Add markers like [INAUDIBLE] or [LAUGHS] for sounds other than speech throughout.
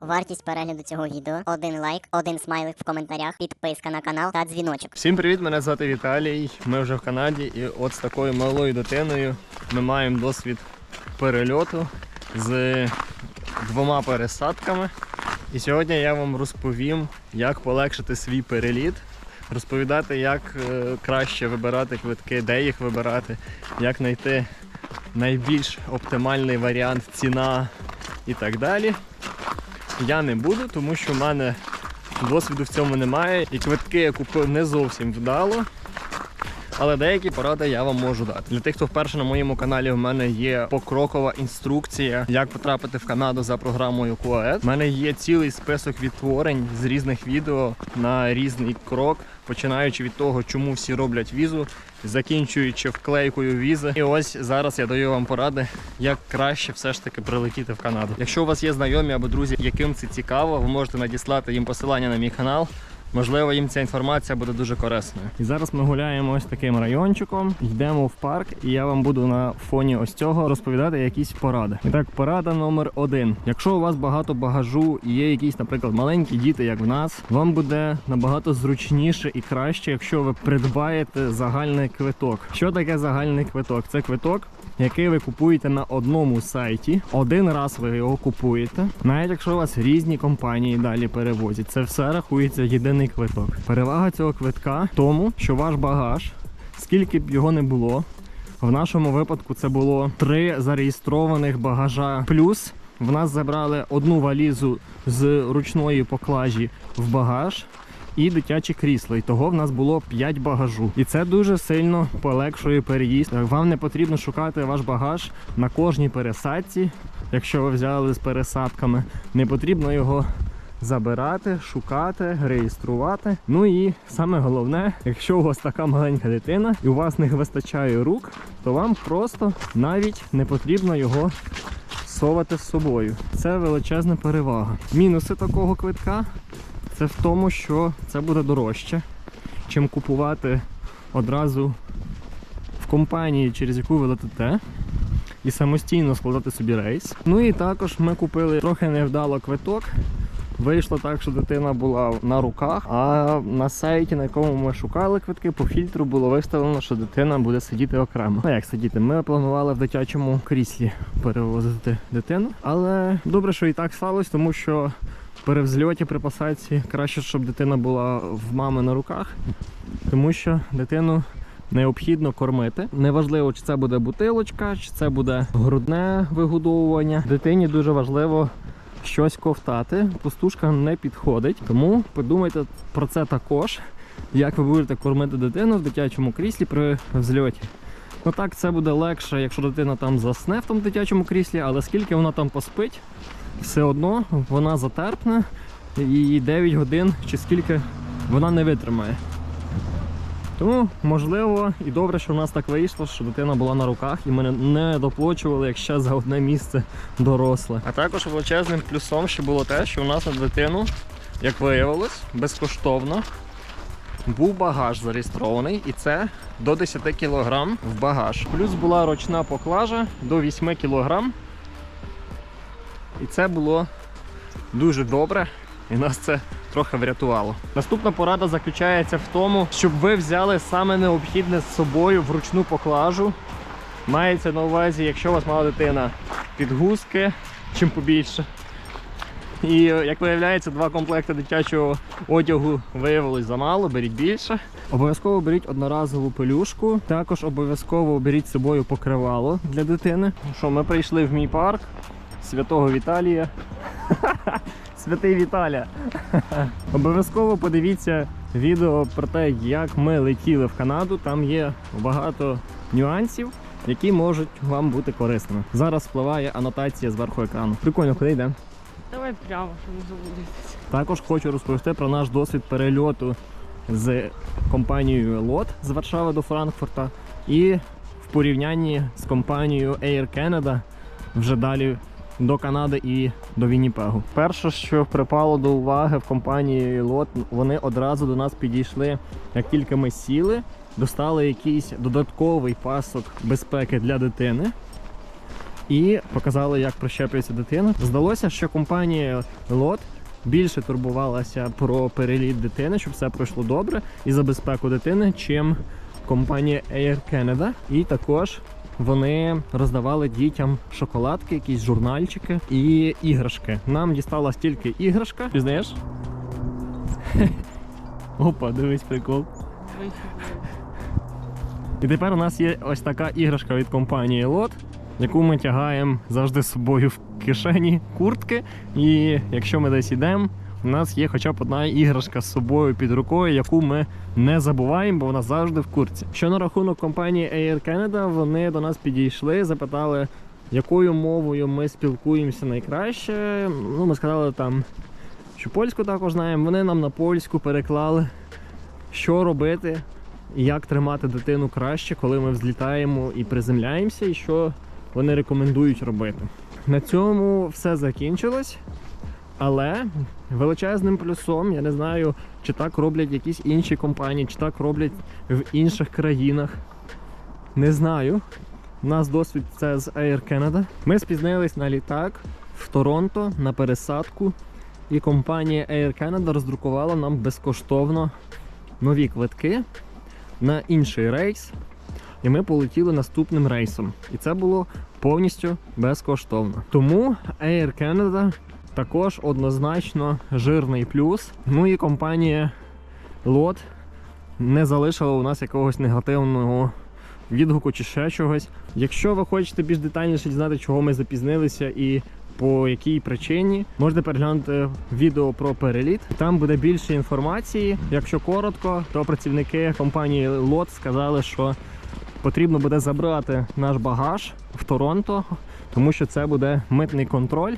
Вартість перегляду цього відео один лайк, один смайлик в коментарях, підписка на канал та дзвіночок. Всім привіт! Мене звати Віталій. Ми вже в Канаді, і от з такою малою дитиною ми маємо досвід перельоту з двома пересадками. І сьогодні я вам розповім, як полегшити свій переліт, розповідати, як е, краще вибирати квитки, де їх вибирати, як знайти найбільш оптимальний варіант, ціна і так далі. Я не буду, тому що в мене досвіду в цьому немає. І квитки я купив не зовсім вдало. Але деякі поради я вам можу дати. Для тих, хто вперше на моєму каналі, в мене є покрокова інструкція, як потрапити в Канаду за програмою QAED. У мене є цілий список відтворень з різних відео на різний крок, починаючи від того, чому всі роблять візу, закінчуючи вклейкою візи. І ось зараз я даю вам поради, як краще все ж таки прилетіти в Канаду. Якщо у вас є знайомі або друзі, яким це цікаво, ви можете надіслати їм посилання на мій канал. Можливо, їм ця інформація буде дуже корисною. І зараз ми гуляємо ось таким райончиком, йдемо в парк, і я вам буду на фоні ось цього розповідати якісь поради. І так, порада номер один. Якщо у вас багато багажу і є якісь, наприклад, маленькі діти, як в нас, вам буде набагато зручніше і краще, якщо ви придбаєте загальний квиток. Що таке загальний квиток? Це квиток. Який ви купуєте на одному сайті, один раз ви його купуєте. Навіть якщо вас різні компанії далі перевозять, це все рахується єдиний квиток. Перевага цього квитка в тому, що ваш багаж, скільки б його не було, в нашому випадку це було три зареєстрованих багажа. Плюс в нас забрали одну валізу з ручної поклажі в багаж. І дитяче крісло, і того в нас було 5 багажу. І це дуже сильно полегшує переїзд. Вам не потрібно шукати ваш багаж на кожній пересадці, якщо ви взяли з пересадками. Не потрібно його забирати, шукати, реєструвати. Ну і саме головне, якщо у вас така маленька дитина і у вас не вистачає рук, то вам просто навіть не потрібно його совати з собою. Це величезна перевага. Мінуси такого квитка це в тому, що це буде дорожче, чим купувати одразу в компанії, через яку ви летите, і самостійно складати собі рейс. Ну і також ми купили трохи невдало квиток. Вийшло так, що дитина була на руках, а на сайті, на якому ми шукали квитки, по фільтру було виставлено, що дитина буде сидіти окремо. Ну як сидіти? Ми планували в дитячому кріслі перевозити дитину. Але добре, що і так сталося, тому що при взльоті, при посадці краще, щоб дитина була в мами на руках, тому що дитину необхідно кормити. Неважливо, чи це буде бутилочка, чи це буде грудне вигодовування. Дитині дуже важливо щось ковтати. Пустушка не підходить. Тому подумайте про це також, як ви будете кормити дитину в дитячому кріслі при взльоті. Ну так, це буде легше, якщо дитина там засне в тому дитячому кріслі, але скільки вона там поспить, все одно вона затерпне і 9 годин чи скільки вона не витримає. Тому можливо і добре, що в нас так вийшло, що дитина була на руках і ми не- доплачували як ще за одне місце доросле. А також величезним плюсом ще було те, що у нас на дитину, як виявилось, безкоштовно був багаж зареєстрований, і це до 10 кг в багаж. Плюс була ручна поклажа до 8 кг. І це було дуже добре, і нас це трохи врятувало. Наступна порада заключається в тому, щоб ви взяли саме необхідне з собою в ручну поклажу. Мається на увазі, якщо у вас мала дитина, підгузки, чим побільше. І як виявляється, два комплекти дитячого одягу виявилось замало, беріть більше. Обов'язково беріть одноразову пелюшку. Також обов'язково беріть з собою покривало для дитини. Що, ми прийшли в мій парк святого Віталія. [LAUGHS] Святий Віталя. [LAUGHS] Обов'язково подивіться відео про те, як ми летіли в Канаду. Там є багато нюансів, які можуть вам бути корисними. Зараз впливає анотація зверху екрану. Прикольно, куди йдемо? Давай прямо, щоб не заблудитися. Також хочу розповісти про наш досвід перельоту з компанією LOT з Варшави до Франкфурта і в порівнянні з компанією Air Canada вже далі до Канади і до Вінніпегу. Перше, що припало до уваги в компанії LOT, вони одразу до нас підійшли, як тільки ми сіли, достали якийсь додатковий пасок безпеки для дитини. і показали, як прищеплюється дитина. Здалося, що компанія Лот більше турбувалася про переліт дитини, щоб все пройшло добре і за безпеку дитини, чим компанія Air Canada. І також вони роздавали дітям шоколадки, якісь журнальчики і іграшки. Нам дісталась тільки іграшка. Пізнаєш? [LAUGHS] Опа, дивись прикол. І тепер у нас є ось така іграшка від компанії Lot, яку ми тягаємо завжди з собою в кишені куртки. І якщо ми десь йдемо, у нас є хоча б одна іграшка з собою під рукою, яку ми не забуваємо, бо вона завжди в куртці. Що на рахунок компанії Air Canada, вони до нас підійшли, запитали, якою мовою ми спілкуємося найкраще. Ну, ми сказали там, що польську також знаємо. Вони нам на польську переклали, що робити як тримати дитину краще, коли ми взлітаємо і приземляємося, і що вони рекомендують робити. На цьому все закінчилось. Але величезним плюсом, я не знаю, чи так роблять якісь інші компанії, чи так роблять в інших країнах. Не знаю. У нас досвід це з Air Canada. Ми спізнились на літак в Торонто на пересадку, і компанія Air Canada роздрукувала нам безкоштовно нові квитки на інший рейс. І ми полетіли наступним рейсом. І це було повністю безкоштовно. Тому Air Canada також однозначно жирний плюс. Ну і компанія Lot не залишила у нас якогось негативного відгуку чи ще чогось. Якщо ви хочете більш детальніше дізнати, чого ми запізнилися і по якій причині, можете переглянути відео про переліт. Там буде більше інформації. Якщо коротко, то працівники компанії Lot сказали, що потрібно буде забрати наш багаж в Торонто, тому що це буде митний контроль.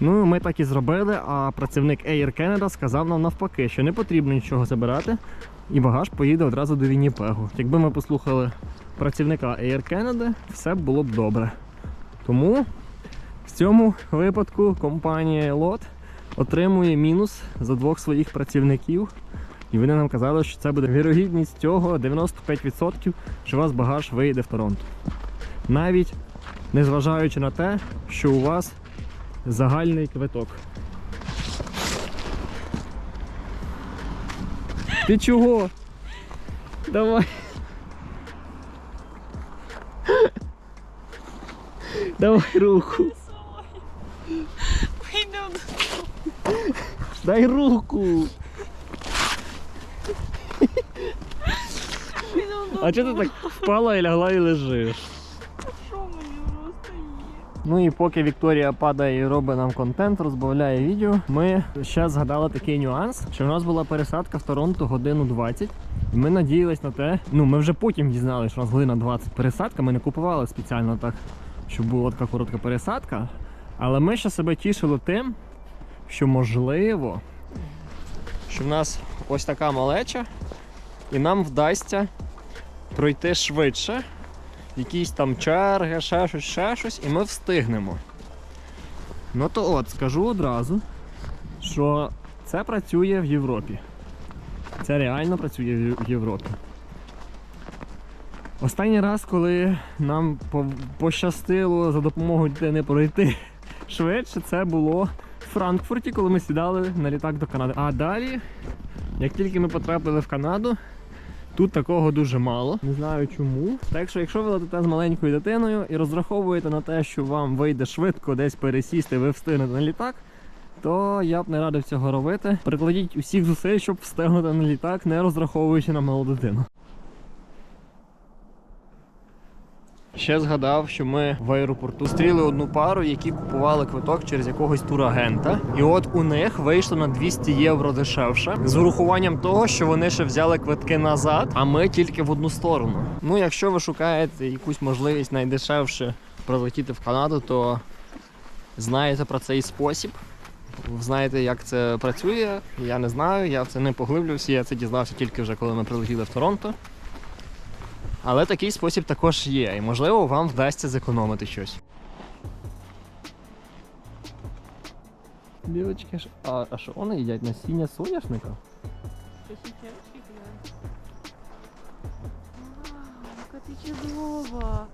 Ну, ми так і зробили, а працівник Air Canada сказав нам навпаки, що не потрібно нічого забирати, і багаж поїде одразу до Вінніпегу. Якби ми послухали працівника Air Canada, все було б добре. Тому в цьому випадку компанія Lot отримує мінус за двох своїх працівників. І вони нам казали, що це буде вірогідність цього 95%, що у вас багаж вийде в Торонто. Навіть незважаючи на те, що у вас загальний квиток. Ти чого? Давай. Давай руку. Дай руку. А чого ти так впала і лягла і лежиш? Що мені просто є? Ну і поки Вікторія падає і робить нам контент, розбавляє відео, ми ще згадали такий нюанс, що в нас була пересадка в Торонто годину 20. І ми надіялись на те, ну ми вже потім дізналися, що у нас година 20 пересадка. Ми не купували спеціально так, щоб була така коротка пересадка. Але ми ще себе тішили тим, що можливо, що в нас ось така малеча, і нам вдасться пройти швидше якісь там черги, ще щось, ще щось, і ми встигнемо. Ну то от, скажу одразу, що це працює в Європі. Це реально працює в Європі. Останній раз, коли нам пощастило за допомогою дитини пройти [LAUGHS] швидше, це було в Франкфурті, коли ми сідали на літак до Канади. А далі, як тільки ми потрапили в Канаду, Тут такого дуже мало. Не знаю чому. Так що, якщо ви летите з маленькою дитиною і розраховуєте на те, що вам вийде швидко десь пересісти, ви встигнете на літак, то я б не радив цього робити. Прикладіть усіх зусиль, щоб встигнути на літак, не розраховуючи на малу дитину. Ще згадав, що ми в аеропорту зустріли одну пару, які купували квиток через якогось турагента. І от у них вийшло на 200 євро дешевше, з урахуванням того, що вони ще взяли квитки назад, а ми тільки в одну сторону. Ну, якщо ви шукаєте якусь можливість найдешевше прилетіти в Канаду, то знаєте про цей спосіб. Знаєте, як це працює. Я не знаю, я в це не поглиблювався, я це дізнався тільки вже коли ми прилетіли в Торонто. Але такий спосіб також є, і можливо вам вдасться зекономити щось. Білочки ж. А, а що вони їдять насіння соняшника? Вау, яка ти чудова.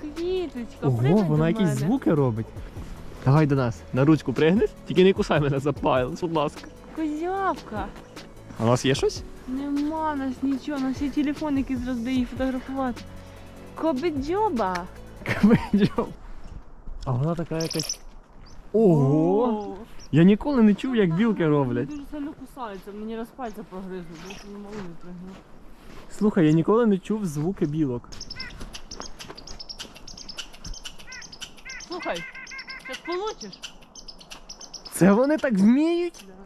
Квіточка, Ого, вона якісь звуки робить. Давай до нас. На ручку пригнеш, тільки не кусай мене за палець, будь ласка. Козявка. А у нас є щось? Нема нас нічого, на всі телефон, який зараз її фотографувати. Кобидьоба. Кабедьов. А вона така якась. Ого! Я ніколи не чув, як білки роблять. дуже сильно кусаються, мені раз пальця прогризли, бо я не можу випрыгнути. Слухай, я ніколи не чув звуки білок. Слухай, зараз получиш? Це вони так вміють? Да.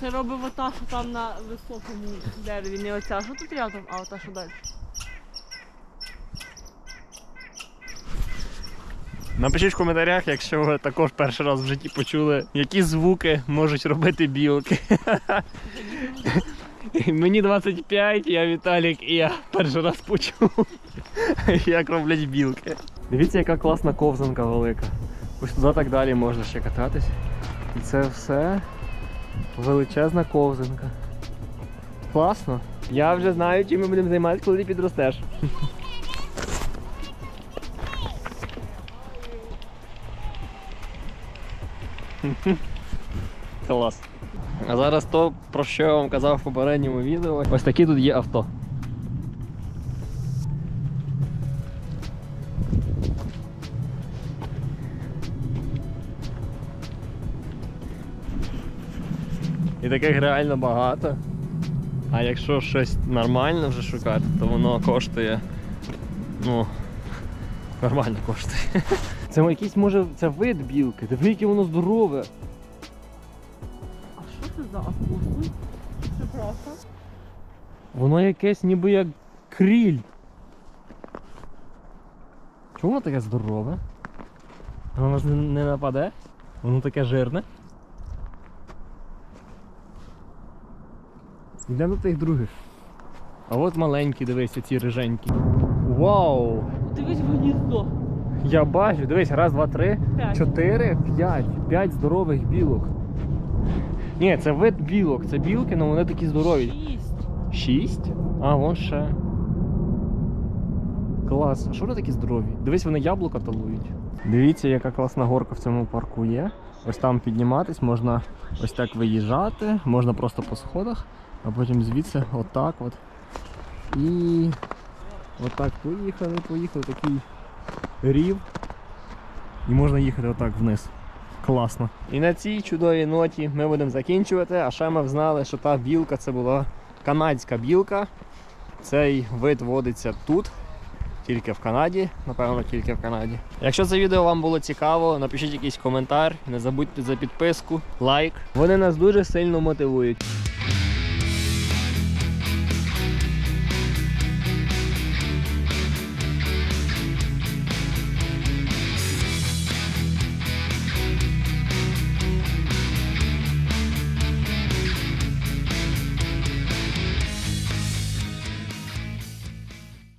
Це робив ота, що там на високому дереві, не оця, що тут рядом, а ота, що далі. Напишіть в коментарях, якщо ви також перший раз в житті почули, які звуки можуть робити білки. [LAUGHS] Мені 25, я Віталік, і я перший раз почув, [LAUGHS] як роблять білки. Дивіться, яка класна ковзанка велика. Ось туди так далі можна ще кататись. І це все величезна ковзанка. Класно. Я вже знаю, чим ми будемо займатися, коли ти підростеш. Клас. А зараз то, про що я вам казав в попередньому відео. Ось такі тут є авто. Таких реально багато. А якщо щось нормальне вже шукати, то воно коштує. Ну, нормально коштує. [LAUGHS] Це якийсь може це вид білки. Диви, яке воно здорове. А що це за акусу? Це просто? Воно якесь ніби як кріль. Чому воно таке здорове? Воно ж не, не нападе? Воно таке жирне. Йдемо до тих других. А от маленькі, дивись, ці риженькі. Вау! Дивись в гніздо. Я бачу, дивись, раз, два, три, П'ять. чотири, п'ять. П'ять здорових білок. Ні, це вид білок, це білки, але вони такі здорові. Шість. Шість? А, вон ще. Клас. А що вони такі здорові? Дивись, вони яблука талують. Дивіться, яка класна горка в цьому парку є. Ось там підніматись, можна ось так виїжджати, можна просто по сходах, а потім звідси отак от. І отак поїхали, поїхали, такий рів. І можна їхати отак вниз. Класно. І на цій чудовій ноті ми будемо закінчувати. А ще ми взнали, що та білка це була канадська білка. Цей вид водиться тут, тільки в Канаді, напевно, тільки в Канаді. Якщо це відео вам було цікаво, напишіть якийсь коментар, не забудьте за підписку, лайк. Вони нас дуже сильно мотивують.